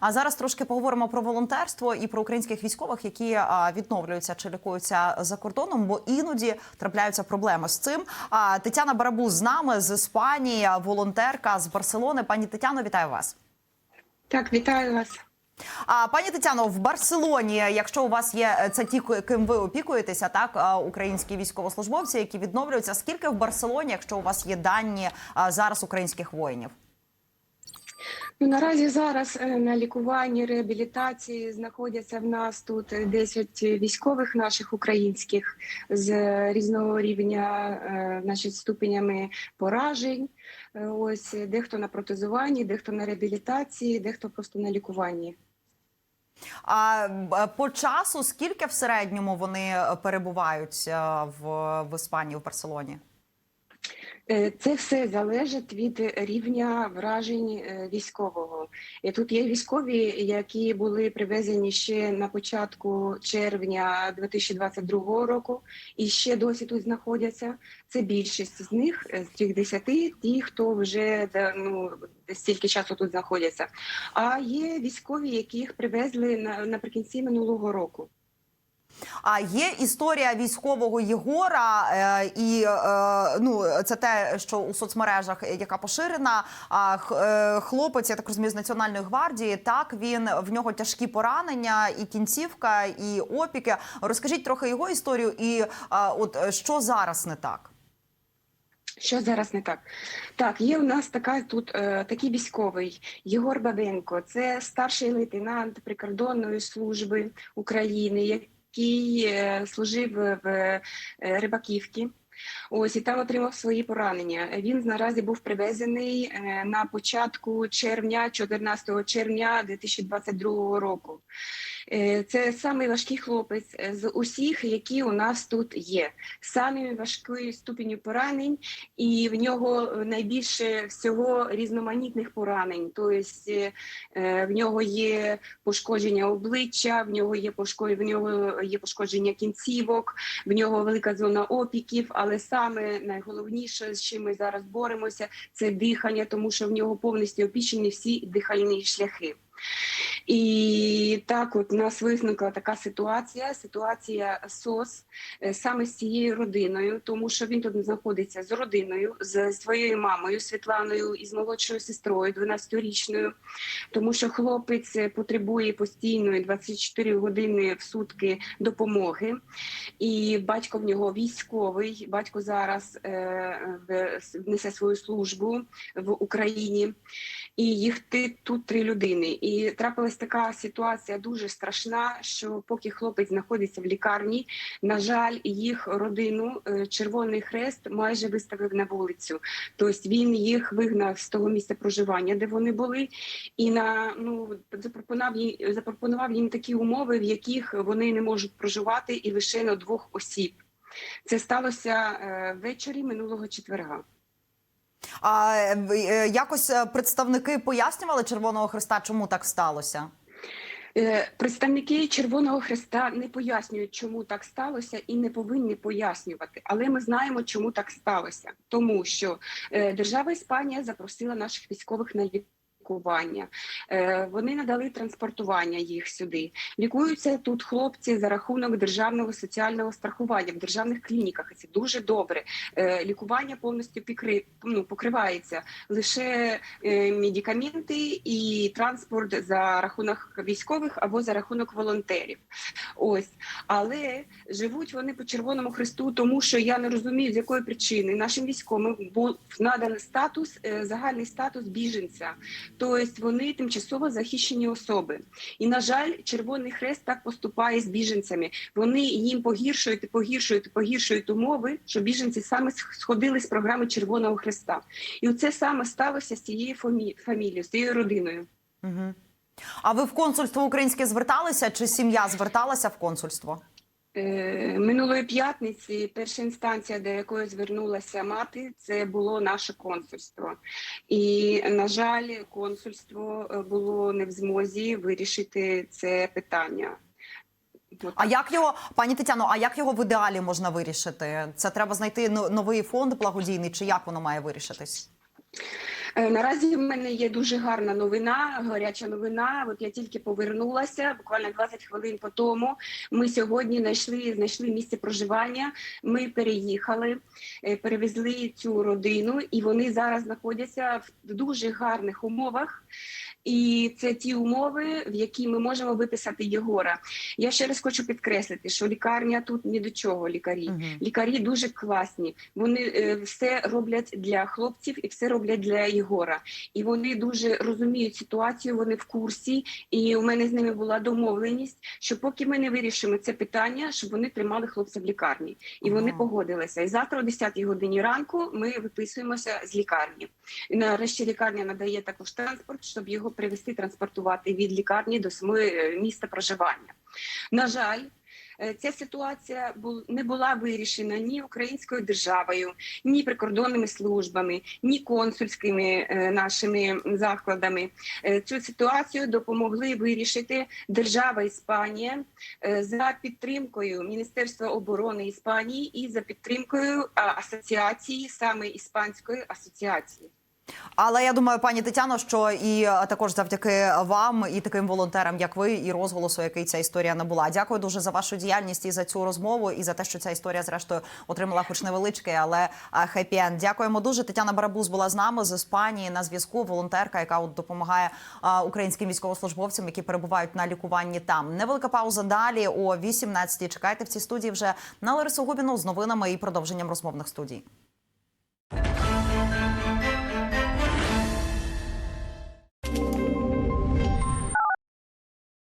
А зараз трошки поговоримо про волонтерство і про українських військових, які відновлюються чи лікуються за кордоном, бо іноді трапляються проблеми з цим. А Тетяна Барабуз з нами з Іспанії, волонтерка з Барселони. Пані Тетяно, вітаю вас. Так, вітаю вас. А пані Тетяно, в Барселоні, якщо у вас є е, це ті, ким ви опікуєтеся, так українські військовослужбовці, які відновлюються. Скільки в Барселоні, якщо у вас є дані зараз українських воїнів? Ну, наразі зараз е, на лікуванні, реабілітації знаходяться в нас тут 10 військових наших українських з різного рівня, е, значить, ступенями поражень. Е, Ось дехто на протезуванні, дехто на реабілітації, дехто просто на лікуванні. А по часу скільки в середньому вони е, перебувають е, в, в Іспанії в Барселоні? Е, Це все залежить від рівня вражень е, військового. І тут є військові, які були привезені ще на початку червня 2022 року, і ще досі тут знаходяться. Це більшість з них е, з цих десяти, ті, хто вже ну, стільки часу тут знаходяться. А є військові, яких привезли на, наприкінці минулого року. А є історія військового Єгора, е, і е, ну це те, що у соцмережах е, яка поширена. А хлопець, я так розумію, з національної гвардії. Так він в нього тяжкі поранення, і кінцівка, і опіки. Розкажіть трохи його історію, і от що зараз не так. Що зараз не так? Так, є у нас така тут е, такий військовий Єгор Бабенко. Це старший лейтенант прикордонної служби України, який е, служив в е, Рибаківці. Ось і там отримав свої поранення. Він наразі був привезений е, на початку червня, 14 червня 2022 року. Е, Це самий важкий хлопець е, з усіх, які у нас тут є. Самі важкою ступеню поранень, і в нього найбільше всього різноманітних поранень. Тобто е, в нього є пошкодження обличчя, в нього є пошкодження, в нього є пошкодження кінцівок, в нього велика зона опіків. Але саме найголовніше, з чим ми зараз боремося, це дихання, тому що в нього повністю опічені всі дихальні шляхи. І так, от у нас виникла така ситуація. Ситуація СОС е, саме з цією родиною, тому що він тут знаходиться з родиною, з своєю мамою Світланою і з молодшою сестрою, 12-річною, тому що хлопець е, потребує постійної 24 години в сутки допомоги. І батько в нього військовий. Батько зараз е, несе свою службу в Україні. І їх тут три людини. І трапилась така ситуація дуже страшна, що поки хлопець знаходиться в лікарні, на жаль, їх родину е, Червоний Хрест майже виставив на вулицю. Тобто він їх вигнав з того місця проживання, де вони були, і на ну запропонував їм запропонував їм такі умови, в яких вони не можуть проживати, і лише на двох осіб. Це сталося е, ввечері минулого четверга. А е, якось е, представники пояснювали Червоного Христа, чому так сталося? Е, Представники Червоного Хреста не пояснюють, чому так сталося, і не повинні пояснювати. Але ми знаємо, чому так сталося, тому що держава Іспанія запросила наших військових на лікування. Е, Вони надали транспортування їх сюди. Лікуються тут хлопці за рахунок державного соціального страхування в державних клініках. Це дуже добре. Е, Лікування повністю ну, покривається лише е, медикаменти і транспорт за рахунок військових або за рахунок волонтерів. Ось, але живуть вони по Червоному Хресту, тому що я не розумію, з якої причини нашим військовим був наданий статус, загальний статус біженця. Тобто вони тимчасово захищені особи. І на жаль, Червоний Хрест так поступає з біженцями. Вони їм погіршують погіршують погіршують умови, що біженці саме сходили з програми Червоного Хреста. І це саме сталося з цією фамі- фамілією, з цією родиною. Угу. А ви в консульство українське зверталися, чи сім'я зверталася в консульство? Е, Минулої п'ятниці перша інстанція, до якої звернулася мати, це було наше консульство. І, на жаль, консульство е, було не в змозі вирішити це питання. А як його, пані Тетяно, а як його в ідеалі можна вирішити? Це треба знайти новий фонд благодійний, чи як воно має вирішитись? Е, Наразі в мене є дуже гарна новина, гаряча новина. От я тільки повернулася, буквально 20 хвилин по тому. Ми сьогодні знайшли, знайшли місце проживання. Ми переїхали, е, перевезли цю родину, і вони зараз знаходяться в дуже гарних умовах. І це ті умови, в які ми можемо виписати Єгора. Я ще раз хочу підкреслити, що лікарня тут ні до чого, лікарі. Мгм. Лікарі дуже класні. Вони е, все роблять для хлопців і все роблять для Єгора. І вони дуже розуміють ситуацію. Вони в курсі. І у мене з ними була домовленість, що поки ми не вирішимо це питання, щоб вони тримали хлопця в лікарні. І вони Ага. погодилися. І завтра о 10 годині ранку ми виписуємося з лікарні. І нарешті лікарня надає також транспорт, щоб його привезти, транспортувати від лікарні до самого е, міста проживання. На жаль. Е, Ця ситуація не була вирішена ні українською державою, ні прикордонними службами, ні консульськими е, нашими закладами. Е, Цю ситуацію допомогли вирішити держава Іспанія за підтримкою Міністерства оборони Іспанії і за підтримкою асоціації, саме іспанської асоціації. Але я думаю, пані Тетяно, що і е, також завдяки вам і таким волонтерам, як ви, і розголосу, який ця історія набула. Дякую дуже за вашу діяльність і за цю розмову, і за те, що ця історія, зрештою, отримала хоч невеличкий, але хеппі енд Дякуємо дуже. Тетяна Барабуз була з нами з Іспанії на зв'язку. Волонтерка, яка от допомагає українським військовослужбовцям, які перебувають на лікуванні там. Невелика пауза далі о 18-й. Чекайте в цій студії вже на Ларису Губіну з новинами і продовженням розмовних студій.